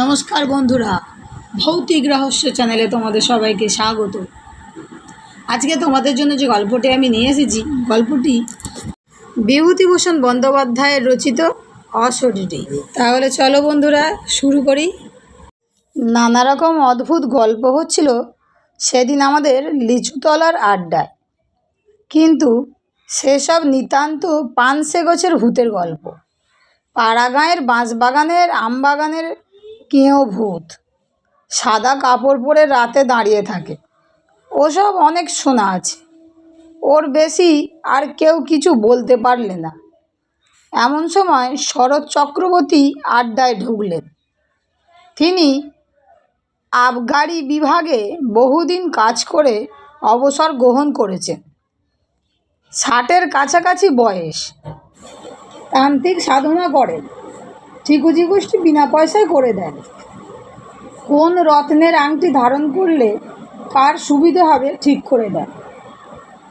নমস্কার বন্ধুরা, ভৌতিক রহস্য চ্যানেলে তোমাদের সবাইকে স্বাগত। আজকে তোমাদের জন্য যে গল্পটি আমি নিয়ে এসেছি, গল্পটি বিভূতিভূষণ বন্দ্যোপাধ্যায়ের রচিত অশরীরী। তাহলে চলো বন্ধুরা, শুরু করি। নানা রকম অদ্ভুত গল্প হচ্ছিল সেদিন আমাদের লিচুতলার আড্ডায়। কিন্তু সেসব নিতান্ত পানসে গোছের ভূতের গল্প। পাড়া গাঁয়ের বাঁশবাগানের, আমবাগানের কেঁয়ো ভূত। সাদা কাপড় পরে রাতে দাঁড়িয়ে থাকে। ওসব অনেক শোনা আছে। ওর বেশি আর কেউ কিছু বলতে পারলে না। এমন সময় শরৎ চক্রবর্তী আড্ডায় ঢুকলেন। তিনি আবগারি বিভাগে বহুদিন কাজ করে অবসর গ্রহণ করেছেন। ষাটের কাছাকাছি বয়স। তান্ত্রিক সাধনা করেন। ঠিকুজি গোষ্ঠী বিনা পয়সায় করে দেন কোন রত্নের আংটি ধারণ করলে কার সুবিধে হবে ঠিক করে দেন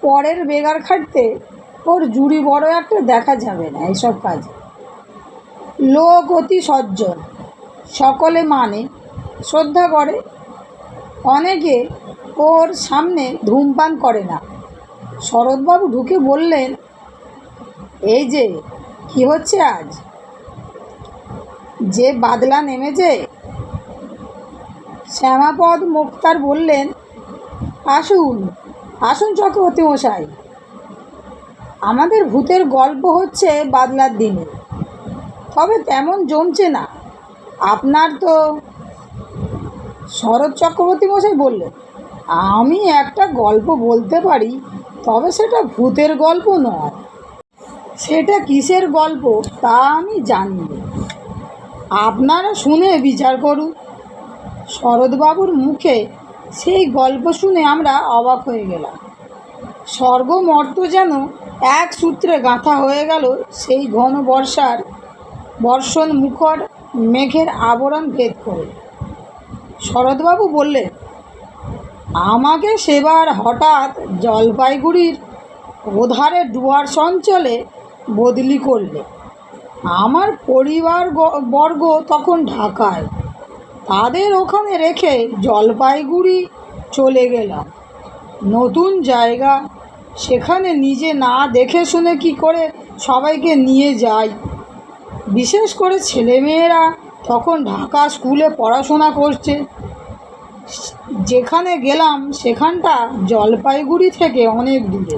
পরের বেগার খাটতে ওর জুড়ি বড় একটা দেখা যাবে না এসব কাজে। লোক অতি সজ্জন, সকলে মানে শ্রদ্ধা করে। অনেকে ওর সামনে ধূমপান করে না। শরৎবাবু ঢুকে বললেন, এই যে, কি হচ্ছে আজ? যে বাদলা নেমেছে? শ্যামাপদ মুক্তার বললেন, আসুন আসুন চক্রবর্তী মশাই। আমাদের ভূতের গল্প হচ্ছে বাদলার দিনে। তবে তেমন জমছে না। আপনার তো শরৎ চক্রবর্তী মশাই বললেন, আমি একটা গল্প বলতে পারি, তবে সেটা ভূতের গল্প নয়। সেটা কিসের গল্প তা আমি জানি না। আপনারা শুনে বিচার করুন। শরৎবাবুর মুখে সেই গল্প শুনে আমরা অবাক হয়ে গেলাম। স্বর্গমর্ত যেন এক সূত্রে গাঁথা হয়ে গেল সেই ঘন বর্ষার বর্ষণ মুখর মেঘের আবরণ ভেদ করে। শরৎবাবু বললেন, আমাকে সেবার হঠাৎ জলপাইগুড়ির ওধারে ডুয়ার্স অঞ্চলে বদলি করলে। আমার পরিবার বর্গ তখন ঢাকায়। তাদের ওখানে রেখে জলপাইগুড়ি চলে গেলাম। নতুন জায়গা। সেখানে নিজে না দেখে শুনে কি করে সবাইকে নিয়ে যাই। বিশেষ করে ছেলেমেয়েরা তখন ঢাকা স্কুলে পড়াশোনা করছে। যেখানে গেলাম সেখানটা জলপাইগুড়ি থেকে অনেক দূরে।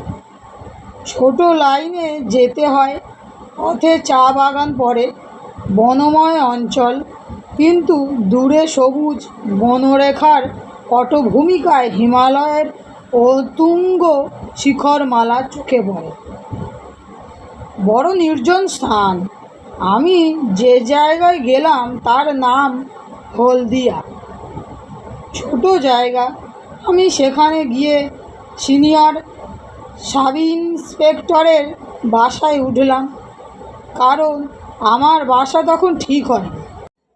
ছোট লাইনে যেতে হয়। পথে চা বাগান পড়ে বনময় অঞ্চল, কিন্তু দূরে সবুজ বনরেখার পটভূমিকায় হিমালয়ের অতুঙ্গ শিখরমালা চোখে পড়ে। বড় নির্জন স্থান। আমি যে জায়গায় গেলাম তার নাম হলদিয়া। ছোট জায়গা। আমি সেখানে গিয়ে সিনিয়র সাব ইন্সপেক্টরের বাসায় উঠলাম। কারণ আমার বাসা তখন ঠিক হয়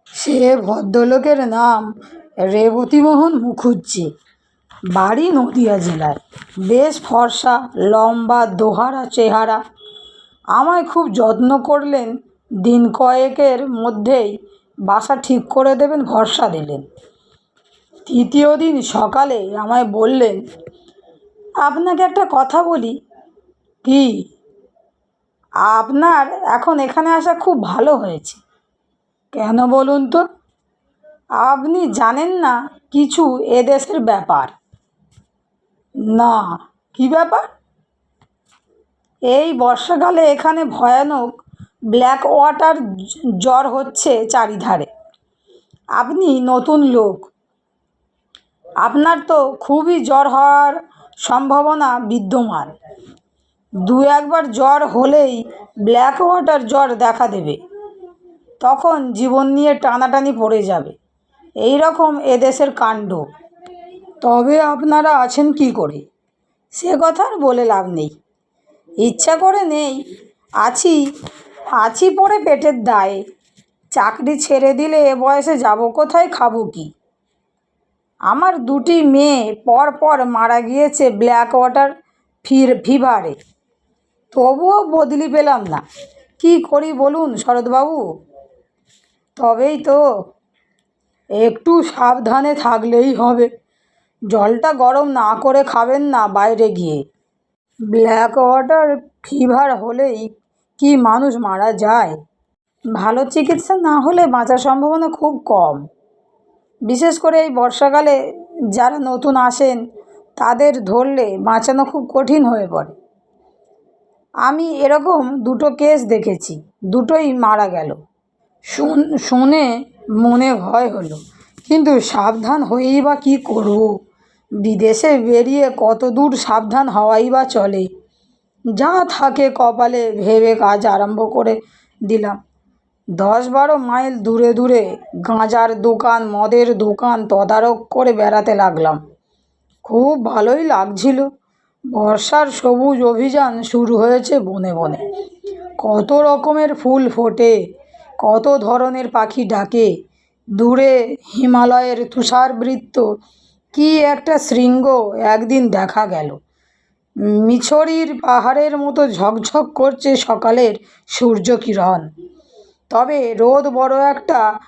সে ভদ্রলোকের নাম রেবতীমোহন মুখুজ্জি। বাড়ি নদিয়া জেলায়। বেশ ফর্সা, লম্বা, দোহারা চেহারা। আমায় খুব যত্ন করলেন, দিন কয়েকের মধ্যেই বাসা ঠিক করে দেবেন, ভরসা দিলেন। তৃতীয় দিন সকালে আমায় বললেন, আপনাকে একটা কথা বলি। কি আপনার এখন এখানে আসা খুব ভালো হয়েছে। কেন বলুন তো? আপনি জানেন না কিছু এদেশের ব্যাপার। না, কি ব্যাপার? এই বর্ষাকালে এখানে ভয়ানক ব্ল্যাক ওয়াটার জ্বর হচ্ছে চারিধারে। আপনি নতুন লোক। আপনার তো খুবই জ্বর হওয়ার সম্ভাবনা বিদ্যমান। দু একবার জ্বর হলেই ব্ল্যাক ওয়াটার জ্বর দেখা দেবে। তখন জীবন নিয়ে টানাটানি পড়ে যাবে। এই রকম এদেশের কাণ্ড। তবে আপনারা আছেন কি করে? সে কথা আর বলে লাভ নেই। ইচ্ছা করে নেই, আছি আছি পড়ে পেটের দায়ে। চাকরি ছেড়ে দিলে এ বয়সে যাব কোথায়, খাব কি? আমার দুটি মেয়ে পর পর মারা গিয়েছে ব্ল্যাক ওয়াটার ফির ফিভারে তবুও বদলি পেলাম না। কি করি বলুন শরৎবাবু? তবেই তো একটু সাবধানে থাকলেই হবে। জলটা গরম না করে খাবেন না বাইরে গিয়ে। ব্ল্যাক ওয়াটার ফিভার হলেই কি মানুষ মারা যায়? ভালো চিকিৎসা না হলে বাঁচার সম্ভাবনা খুব কম। বিশেষ করে এই বর্ষাকালে যারা নতুন আসেন, তাদের ধরলে বাঁচানো খুব কঠিন হয়ে পড়ে। আমি এরকম দুটো কেস দেখেছি, দুটোই মারা গেল। শুন মনে ভয় হলো, কিন্তু সাবধান হয়েই বা কী করব? বিদেশে বেরিয়ে কত দূর সাবধান হওয়াই বা চলে? যা থাকে কপালে ভেবে কাজ আরম্ভ করে দিলাম। দশ বারো মাইল দূরে দূরে গাঁজার দোকান, মদের দোকান তদারক করে বেড়াতে লাগলাম। খুব ভালোই লাগছিল। বর্ষার সবুজ অভিযান শুরু হয়েছে বনে বনে। কত রকমের ফুল ফোটে, কত ধরনের পাখি ডাকে, দূরে হিমালয়ের তুষারবৃত্ত, কি একটা শৃঙ্গ একদিন দেখা গেল। মিছরির পাহাড়ের মতো ঝকঝক করছে সকালের সূর্যকিরণ। তবে রোদ বড় একটা,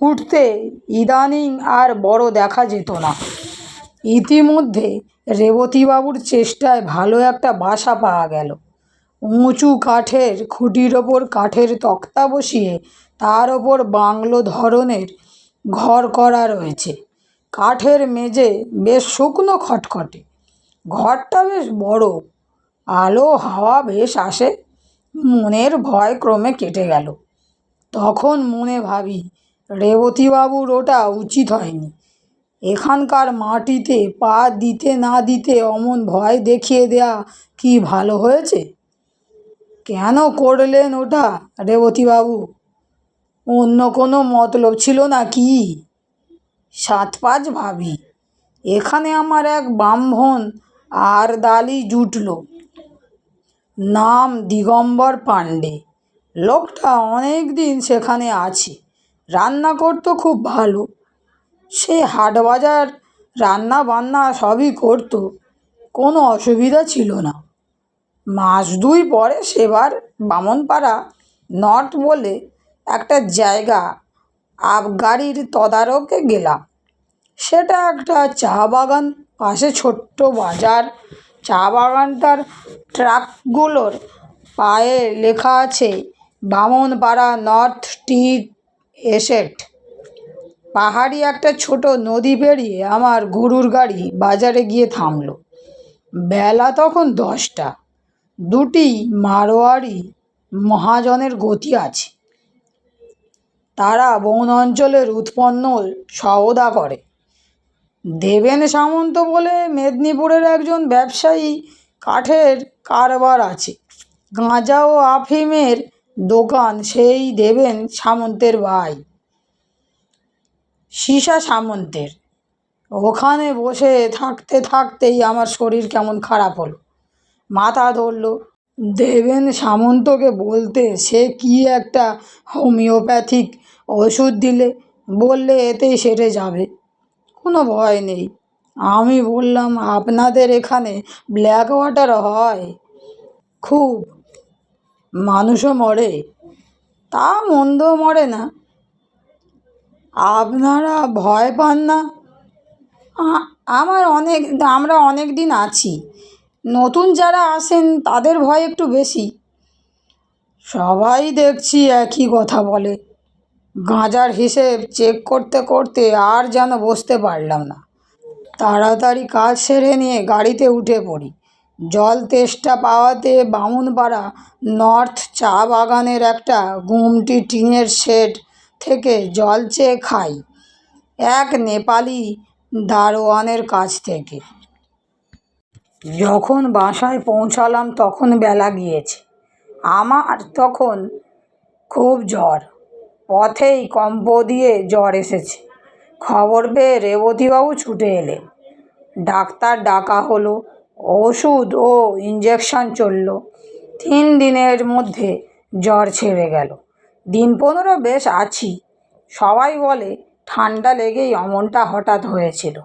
উঠতে ইদানিং আর বড় দেখা যেত না। ইতিমধ্যে রেবতীবাবুর চেষ্টায় ভালো একটা বাসা পাওয়া গেল। উঁচু কাঠের খুঁটির ওপর কাঠের তক্তা বসিয়ে তার ওপর বাংলো ধরনের ঘর করা রয়েছে। কাঠের মেঝে বেশ শুকনো খটখটে। ঘরটা বেশ বড়। আলো, হাওয়া বেশ আসে। মনের ভয় ক্রমে কেটে গেল। তখন মনে ভাবি, রেবতীবাবুর ওটা উচিত হয়নি। এখানকার মাটিতে পা দিতে না দিতে অমন ভয় দেখিয়ে দেয়া কি ভালো হয়েছে? কেন করলেন ওটা রেবতীবাবু? অন্য কোনো মতলব ছিল না কি? সাত পাঁচ ভাবি, এখানে আমার এক ব্রাহ্মণ আর দালি জুটল। নাম দিগম্বর পাণ্ডে। লোকটা অনেক দিন সেখানে আছে। রান্না করতো খুব ভালো। সে হাট বাজার রান্না বান্না সবই করতো। কোনো অসুবিধা ছিল না। মাস দুই পরে সেবার বামনপাড়া নট বলে একটা জায়গা আবগারির তদারকে গেলাম। সেটা একটা চা বাগান, পাশে ছোট্ট বাজার। চা বাগানটার ট্রাকগুলোর পায়ে লেখা আছে, বামনপাড়া নর্থ টি এসেট। পাহাড়ি একটা ছোট নদী পেরিয়ে আমার গরুর গাড়ি বাজারে গিয়ে থামল। বেলা তখন দশটা। দুটি মারোয়ারি মহাজনের গতি আছে। তারা বন অঞ্চলের উৎপন্ন সওদা করে। দেবেন সামন্ত বলে মেদিনীপুরের একজন ব্যবসায়ী কাঠের কারবার আছে। গাঁজা ও আফিমের দোকান সেই দেবেন সামন্তের ভাই। সীসা সামন্তের। ওখানে বসে থাকতে থাকতেই আমার শরীর কেমন খারাপ হলো। মাথা ধরলো। দেবেন সামন্তকে বলতে সে কি একটা হোমিওপ্যাথিক ওষুধ দিলে, বললে এতেই সেরে যাবে। কোনো ভয় নেই। আমি বললাম, আপনাদের এখানে ব্ল্যাক ওয়াটার হয়? খুব। মানুষও মরে। তা মন্দ মরে না। আপনারা ভয় পান না। আমার অনেক, আমরা অনেক দিন আছি। নতুন যারা আসেন, তাদের ভয় একটু বেশি। সবাই দেখছি একই কথা বলে। গাঁজার হিসেব চেক করতে করতে আর যেন বসতে পারলাম না। তাড়াতাড়ি কাজ সেরে নিয়ে গাড়িতে উঠে পড়ি। জল তেষ্টা পাওয়াতে বামুনপাড়া নর্থ চা বাগানের একটা গুমটি টিনের শেড থেকে জল চেয়ে খাই, এক নেপালি দারোয়ানের কাছ থেকে। যখন বাসায় পৌঁছালাম তখন বেলা গিয়েছে। আমার তখন খুব জ্বর, পথেই কম্প দিয়ে জ্বর এসেছে। খবর পেয়ে রেবতীবাবু ছুটে এলেন। ডাক্তার ডাকা হলো, ওষুধ ও ইঞ্জেকশন চলল। তিন দিনের মধ্যে জ্বর ছেড়ে গেল। দিন পনেরো বেশ আছি। সবাই বলে, ঠান্ডা লেগেই অমনটা হঠাৎ হয়েছিল।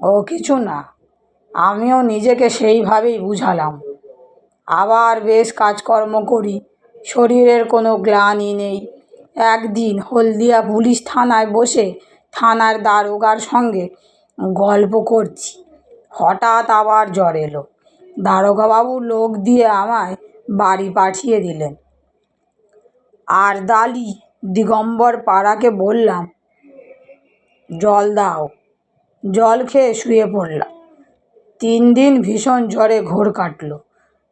ও, কিছু না। আমিও নিজেকে সেইভাবেই বুঝালাম। আবার বেশ কাজকর্ম করি। শরীরের কোনো গ্লানি নেই। একদিন হলদিয়া পুলিশ থানায় বসে থানার দারোগার সঙ্গে গল্প করছি। হঠাৎ আবার জ্বর এলো। দারোগাবাবু লোক দিয়ে আমায় বাড়ি পাঠিয়ে দিলেন। আর দালি দিগম্বর পাড়াকে বললাম, জল দাও। জল খেয়ে শুয়ে পড়লাম। তিন দিন ভীষণ জ্বরে ঘোর কাটলো।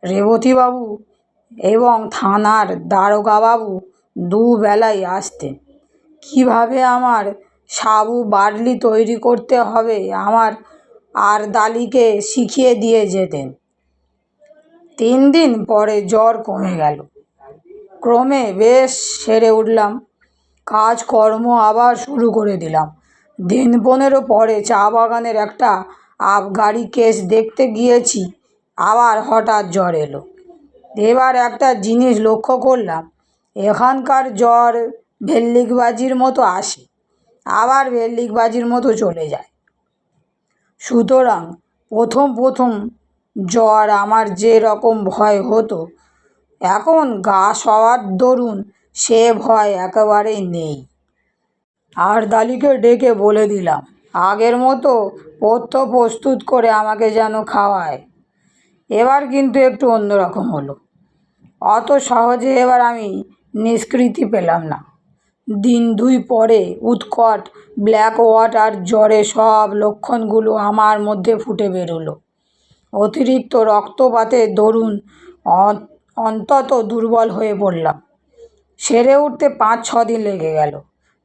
রেবতীবাবু এবং থানার দারোগাবাবু দুবেলাই আসতেন। কীভাবে আমার সাবু বার্লি তৈরি করতে হবে? আমার আর দালিকে শিখিয়ে দিয়ে যেতেন। তিন দিন পরে জ্বর কমে গেল। ক্রমে বেশ সেরে উঠলাম। কাজকর্ম আবার শুরু করে দিলাম। দিন পনেরো পরে চা বাগানের একটা আবগারি কেস দেখতে গিয়েছি, আবার হঠাৎ জ্বর এলো। এবার একটা জিনিস লক্ষ্য করলাম, এখানকার জ্বর ভেল্লিকবাজির মতো আসে, আবার ভেল্লিকবাজির মতো চলে যায়। সুতরাং প্রথম প্রথম জ্বর আমার যে রকম ভয় হতো এখন গা সওয়ার দরুন, সে ভয় একেবারেই নেই। আর দালিকে ডেকে বলে দিলাম, আগের মতো পথ্য প্রস্তুত করে আমাকে যেন খাওয়ায়। এবার কিন্তু একটু অন্যরকম হলো। অত সহজে এবার আমি নিষ্কৃতি পেলাম না। দিন দুই পরে উৎকট, ব্ল্যাক ওয়াটার জ্বরে সব লক্ষণগুলো আমার মধ্যে ফুটে বেরোলো। অতিরিক্ত রক্তপাতের দরুন অন্তত দুর্বল হয়ে পড়লাম। সেরে উঠতে পাঁচ, ছ দিন লেগে গেল।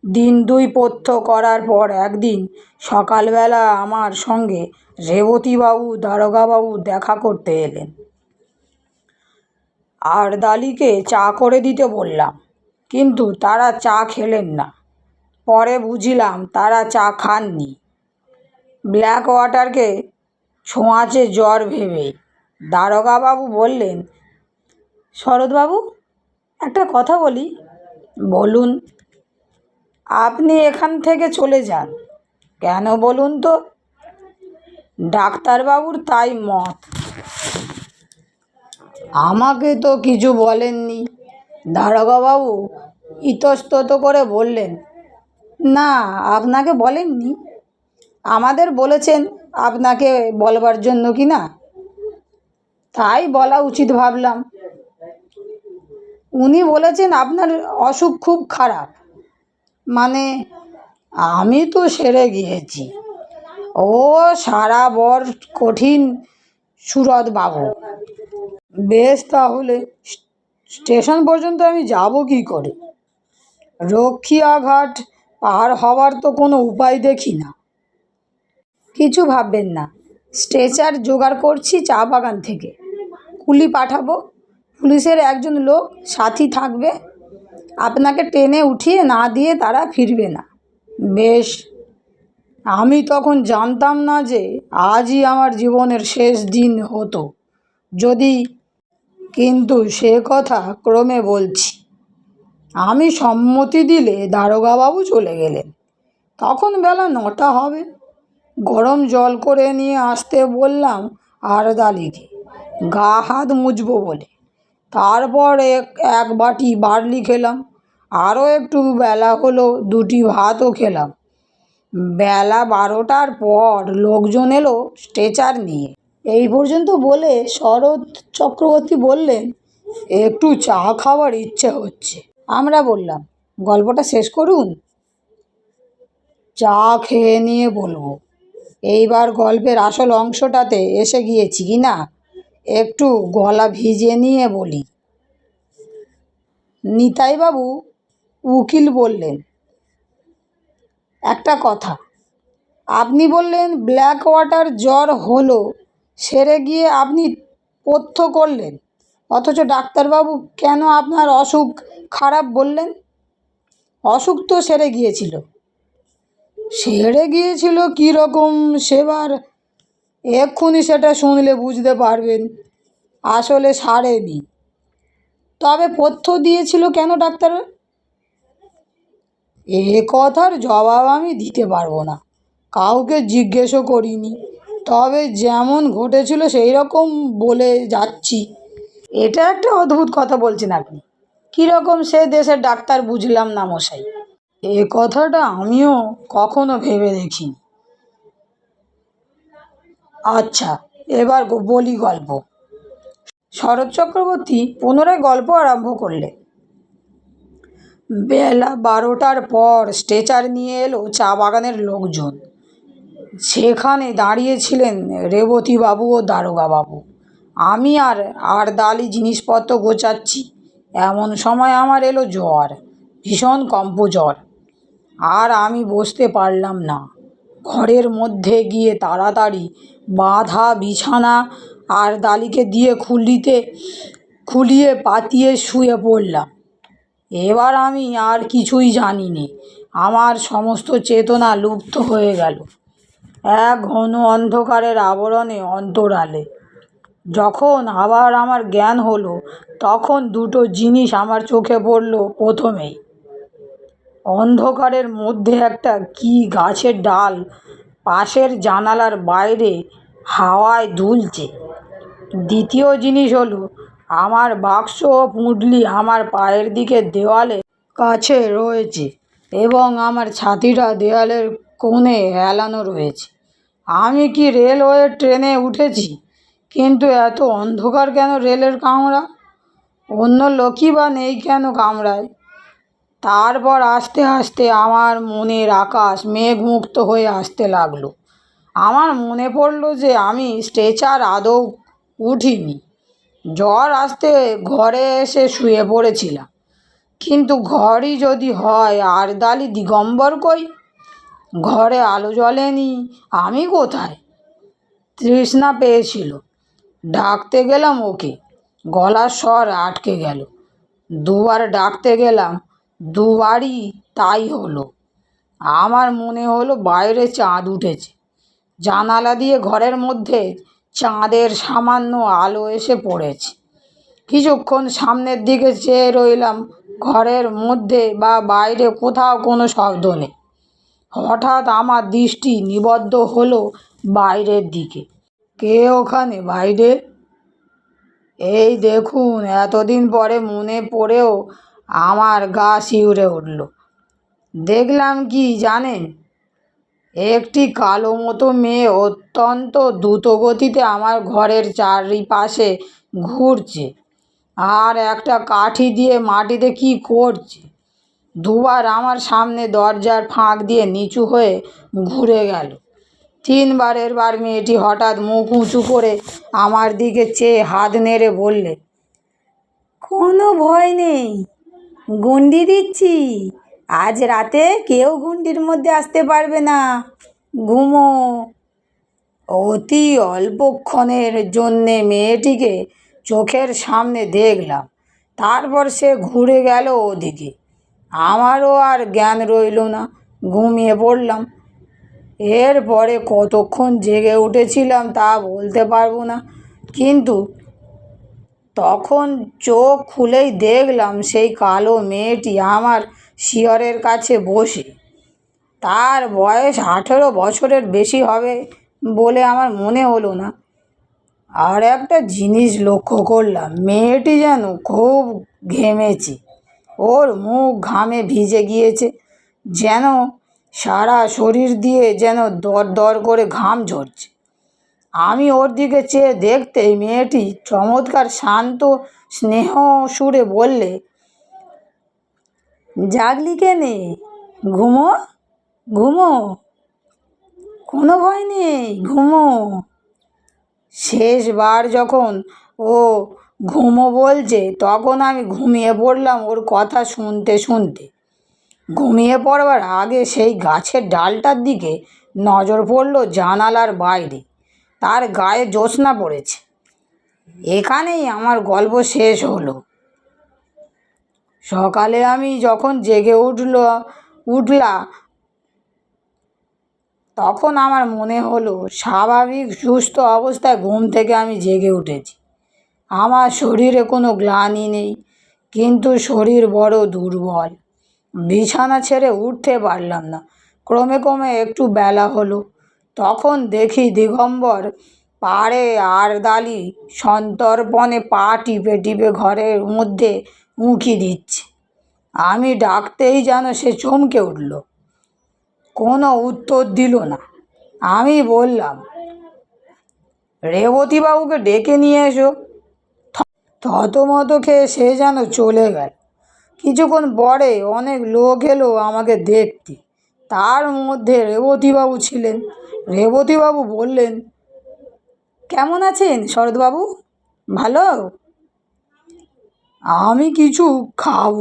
দিন দুই পথ্য করার পর একদিন সকালবেলা আমার সঙ্গে রেবতীবাবু, দারোগাবাবু দেখা করতে এলেন। আর দালিকে চা করে দিতে বললাম, কিন্তু তারা চা খেলেন না। পরে বুঝিলাম তারা চা খাননি। ব্ল্যাক ওয়াটারকে ছোঁয়াচে জ্বর ভেবে দারোগাবাবু বললেন শরৎবাবু, একটা কথা বলি। বলুন, আপনি এখান থেকে চলে যান। কেন বলুন তো? ডাক্তারবাবুর তাই মত। আমাকে তো কিছু বলেননি। দারোগাবাবু ইতস্তত করে বললেন, না, আপনাকে বলেননি। আমাদের বলেছেন আপনাকে বলবার জন্য কি না? তাই বলা উচিত ভাবলাম। উনি বলেছেন আপনার অসুখ খুব খারাপ। মানে আমি তো সেরে গিয়েছি। ও সারা বর কঠিন সুরত বাবু। বেশ তাহলে স্টেশন পর্যন্ত আমি যাব কি করে? রক্ষিয়াঘাট পার হওয়ার তো কোনো উপায় দেখি না। কিছু ভাববেন না। স্ট্রেচার জোগাড় করছি চা বাগান থেকে। কুলি পাঠাবো। পুলিশের একজন লোক সাথী থাকবে। আপনাকে টেনে উঠিয়ে না দিয়ে তারা ফিরবে না। বেশ, আমি তখন জানতাম না যে আজই আমার জীবনের শেষ দিন হতো। যদি কিন্তু সে কথা ক্রমে বলছি। আমি সম্মতি দিলে দারোগাবাবু চলে গেলেন। তখন বেলা নটা হবে। গরম জল করে নিয়ে আসতে বললাম আর দালিকে গা হাত মুছবো বলে। তারপর এক এক বাটি বার্লি খেলাম। আরও একটু বেলা হলো, দুটি ভাতও খেলাম। বেলা বারোটার পর লোকজন এলো স্ট্রেচার নিয়ে। এই পর্যন্ত বলে শরৎ চক্রবর্তী বললেন, একটু চা খাওয়ার ইচ্ছে হচ্ছে। আমরা বললাম, গল্পটা শেষ করুন? চা খেয়ে নিয়ে বলব। এইবার গল্পের আসল অংশটাতে এসে গিয়েছি কি না? একটু গলা ভিজিয়ে নিয়ে বলি। নিতাইবাবু উকিল বললেন, একটা কথা, আপনি বললেন ব্ল্যাক ওয়াটার জ্বর হলো, সেরে গিয়ে আপনি পথ্য করলেন, অথচ ডাক্তারবাবু কেন আপনার অসুখ খারাপ বললেন? অসুখ তো সেরে গিয়েছিল। সেরে গিয়েছিল কীরকম সেবার এক্ষুনি সেটা শুনলে বুঝতে পারবেন। আসলে সারেনি। তবে পথ্য দিয়েছিল কেন ডাক্তার? এ কথার জবাব আমি দিতে পারব না। কাউকে জিজ্ঞেসও করিনি। তবে যেমন ঘটেছিল সেই রকম বলে যাচ্ছি। এটা একটা অদ্ভুত কথা বলছেন আপনি। কীরকম সে দেশের ডাক্তার বুঝলাম না মশাই। এ কথাটা আমিও কখনো ভেবে দেখিনি। আচ্ছা এবার বলি গল্প। শরৎ চক্রবর্তী পুনরায় গল্প আরম্ভ করলে। বেলা বারোটার পর স্ট্রেচার নিয়ে এলো চা বাগানের লোকজন। সেখানে দাঁড়িয়েছিলেন রেবতীবাবু ও দারোগাবাবু। আমি আর আর দালি জিনিসপত্র গোচাচ্ছি এমন সময় আমার এলো জ্বর, ভীষণ কম্প জ্বর। আর আমি বসতে পারলাম না। ঘরের মধ্যে গিয়ে তাড়াতাড়ি বাঁধা বিছানা আর দালিকে দিয়ে খুলিতে, খুলিয়ে পাতিয়ে শুয়ে পড়লাম। এবার আমি আর কিছুই জানি নে আমার সমস্ত চেতনা লুপ্ত হয়ে গেল। এক ঘন অন্ধকারের আবরণে অন্তরালে। যখন আবার আমার জ্ঞান হলো, তখন দুটো জিনিস আমার চোখে পড়ল প্রথমেই। অন্ধকারের মধ্যে একটা কি গাছের ডাল পাশের জানালার বাইরে হাওয়ায় দুলছে। দ্বিতীয় জিনিস হলো, আমার বাক্স ও পুঁটলি আমার পায়ের দিকে দেওয়ালে কাছে রয়েছে এবং আমার ছাতিটা দেওয়ালের কোণে হেলানো রয়েছে। আমি কি রেলওয়ে ট্রেনে উঠেছি? কিন্তু এত অন্ধকার কেন রেলের কামরা? অন্য লোকই বা নেই কেন কামরায়? তারপর আস্তে আস্তে আমার মনের আকাশ মেঘমুক্ত হয়ে আসতে লাগল। আমার মনে পড়ল যে আমি স্ট্রেচার আদৌ উঠিনি। জ্বর আসতে ঘরে এসে শুয়ে পড়েছিলাম। কিন্তু ঘরই যদি হয়, আর দালি দিগম্বর কই? ঘরে আলো জ্বলেনি আমি কোথায়? তৃষ্ণা পেয়েছিল। ডাকতে গেলাম ওকে। গলার স্বর আটকে গেল। দুবার ডাকতে গেলাম দুবারই তাই হলো। আমার মনে হলো বাইরে চাঁদ উঠেছে। জানালা দিয়ে ঘরের মধ্যে চাঁদের সামান্য আলো এসে পড়েছে। কিছুক্ষণ সামনের দিকে চেয়ে রইলাম, ঘরের মধ্যে বা বাইরে কোথাও কোনো শব্দ নেই। হঠাৎ আমার দৃষ্টি নিবদ্ধ হলো বাইরের দিকে। কে ওখানে বাইরে? এই দেখুন, এতদিন পরে মনে পড়েও আমার গা শিউরে উঠল। দেখলাম কি জানেন? একটি কালো মতো মেয়ে অত্যন্ত দ্রুত গতিতে আমার ঘরের চারিপাশে ঘুরছে আর একটা কাঠি দিয়ে মাটিতে কি করছে। দুবার আমার সামনে দরজার ফাঁক দিয়ে নিচু হয়ে ঘুরে গেল। তিনবারের বার মেয়েটি হঠাৎ মুখ উঁচু করে আমার দিকে চেয়ে হাত নেড়ে বললে, কোনো ভয় নেই। গুন্ডি দিচ্ছি। আজ রাতে কেউ গুন্ডির মধ্যে আসতে পারবে না। ঘুমো। অতি অল্পক্ষণের জন্যে মেয়েটিকে চোখের সামনে দেখলাম। তারপর সে ঘুরে গেল ওদিকে। আমারও আর জ্ঞান রইল না। ঘুমিয়ে পড়লাম। এরপরে কতক্ষণ জেগে উঠেছিলাম তা বলতে পারব না। কিন্তু তখন চোখ খুলেই দেখলাম সেই কালো মেয়েটি আমার শিয়রের কাছে বসে। তার বয়স আঠেরো বছরের বেশি হবে বলে আমার মনে হলো না। আর একটা জিনিস লক্ষ্য করলাম, মেয়েটি যেন খুব ঘেমেছে, ওর মুখ ঘামে ভিজে গিয়েছে, যেন সারা শরীর দিয়ে যেন দর দর করে ঘাম ঝরছে। আমি ওর দিকে চেয়ে দেখতেই মেয়েটি চমৎকার শান্ত, স্নেহ সুরে বললে, জাগলি কেনে ঘুমো? ঘুমো? কোনো ভয় নেই, ঘুমো। শেষবার যখন ও ঘুমো বলছে, তখন আমি ঘুমিয়ে পড়লাম ওর কথা শুনতে শুনতে। ঘুমিয়ে পড়বার আগে সেই গাছের ডালটার দিকে নজর পড়ল জানালার বাইরে। তার গায়ে জ্যোৎস্না পড়েছে। এখানেই আমার গল্প শেষ হলো। সকালে আমি যখন জেগে উঠল, উঠলা, তখন আমার মনে হলো, স্বাভাবিক সুস্থ অবস্থায় ঘুম থেকে আমি জেগে উঠেছি। আমার শরীরে কোনো গ্লানি নেই, কিন্তু শরীর বড় দুর্বল। বিছানা ছেড়ে উঠতে পারলাম না। ক্রমে ক্রমে একটু বেলা হলো। তখন দেখি দিগম্বর পাড়ে আরদালি সন্তর্পণে পা টিপে টিপে ঘরের মধ্যে উঁকি দিচ্ছে। আমি ডাকতেই যেন সে চমকে উঠল। কোনো উত্তর দিল না। আমি বললাম, রেবতীবাবুকে ডেকে নিয়ে এসো। থতমত খেয়ে সে যেন চলে গেল। কিছুক্ষণ পরে অনেক লোক এলো আমাকে দেখতে। তার মধ্যে রেবতীবাবু ছিলেন। রেবতীবাবু বললেন, কেমন আছেন শরৎবাবু? ভালো? আমি কিছু খাব।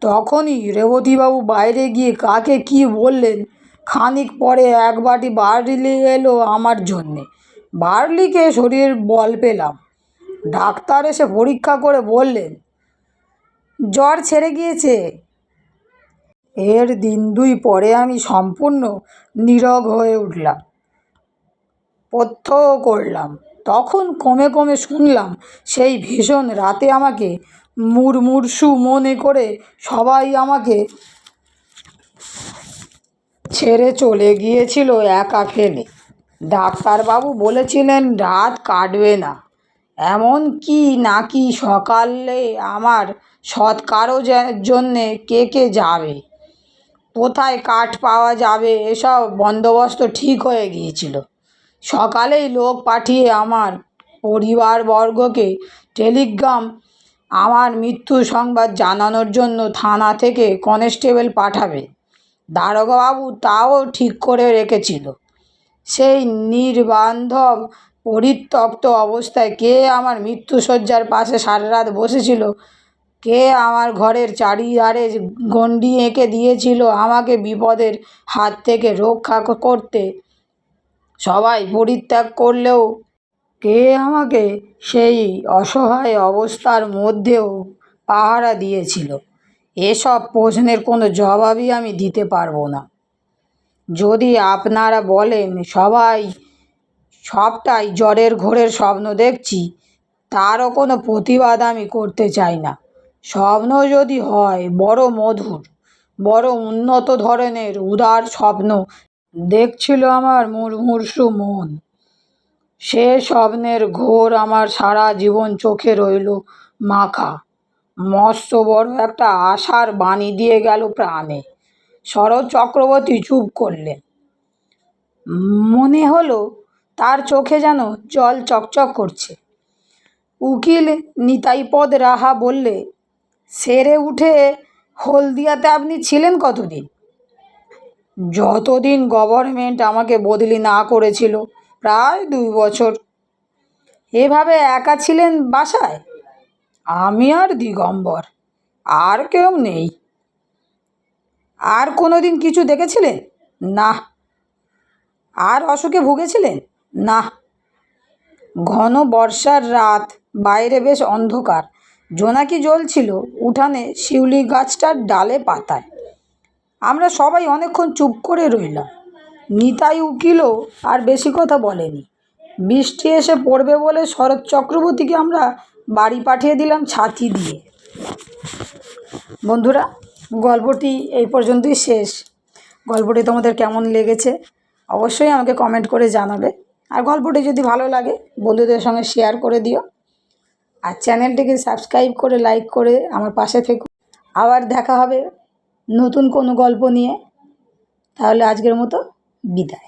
তখনই রেবতীবাবু বাইরে গিয়ে কাকে কি বললেন, খানিক পরে এক বাটি বার্লি এলো আমার জন্যে। বার্লিকে শরীরের বল পেলাম। ডাক্তার এসে পরীক্ষা করে বললেন, জ্বর ছেড়ে গিয়েছে? এর দিন দুই পরে আমি সম্পূর্ণ নীরব হয়ে উঠলাম। পথ্য করলাম। তখন কমে কমে শুনলাম সেই ভীষণ রাতে আমাকে মুরমুরসু মনে করে সবাই আমাকে ছেড়ে চলে গিয়েছিল একা ফেলে ডাক্তারবাবু বলেছিলেন, রাত কাটবে না। এমন কি নাকি সকালে আমার সৎকারও জন্যে কে কে যাবে? কোথায় কাঠ পাওয়া যাবে? এসব বন্দোবস্ত ঠিক হয়ে গিয়েছিল। সকালেই লোক পাঠিয়ে আমার পরিবারবর্গকে টেলিগ্রাম, আমার মৃত্যু সংবাদ জানানোর জন্য থানা থেকে কনস্টেবল পাঠাবে। দারোগাবাবু তাও ঠিক করে রেখেছিল। সেই নির্বান্ধব, পরিত্যক্ত অবস্থায় কে আমার মৃত্যুশয্যার পাশে সারা রাত বসেছিল কে আমার ঘরের চারিধারে গণ্ডি এঁকে দিয়েছিল আমাকে বিপদের হাত থেকে রক্ষা করতে? সবাই পরিত্যাগ করলেও কে আমাকে সেই অসহায় অবস্থার মধ্যেও পাহারা দিয়েছিল? এসব প্রশ্নের কোনো জবাবই আমি দিতে পারব না। যদি আপনারা বলেন, সবাই সবটাই জ্বরের ঘোরের স্বপ্ন দেখছি, তারও কোনো প্রতিবাদ আমি করতে চাই না। স্বপ্ন যদি হয়, বড় মধুর, বড় উন্নত ধরনের উদার স্বপ্ন, দেখছিল আমার মুমূর্ষু মন। সে স্বপ্নের ঘোর আমার সারা জীবন চোখে রইল মাখা। মস্ত বড় একটা আশার বাণী দিয়ে গেল প্রাণে। শরৎ চক্রবর্তী চুপ করলেন। মনে হলো তার চোখে যেন জল চকচক করছে। উকিল নিতাইপদ রাহা বললে সেরে উঠে হলদিয়াতে আপনি ছিলেন কতদিন? যতদিন গভর্নমেন্ট আমাকে বদলি না করেছিল, প্রায় দুই বছর। এভাবে একা ছিলেন বাসায়? আমি আর দিগম্বর, আর কেউ নেই। আর কোনো দিন কিছু দেখেছিলেন? না। আর অসুখে ভুগেছিলেন? না। ঘন বর্ষার রাত, বাইরে বেশ অন্ধকার। জোনাকি জ্বলছিল উঠানে শিউলি গাছটার ডালে পাতায়। আমরা সবাই অনেকক্ষণ চুপ করে রইলাম। নিতাই উকিলও আর বেশি কথা বলেনি। বৃষ্টি এসে পড়বে বলে শরৎ চক্রবর্তীকে আমরা বাড়ি পাঠিয়ে দিলাম ছাতি দিয়ে। বন্ধুরা, গল্পটি এই পর্যন্তই শেষ। গল্পটি তোমাদের কেমন লেগেছে অবশ্যই আমাকে কমেন্ট করে জানাবে। আর গল্পটি যদি ভালো লাগে, বন্ধুদের সঙ্গে শেয়ার করে দিও। আর চ্যানেলটিকে সাবস্ক্রাইব করে লাইক করে আমার পাশে থেকো। আবার দেখা হবে নতুন কোনো গল্প নিয়ে। তাহলে আজকের মতো বিদায়।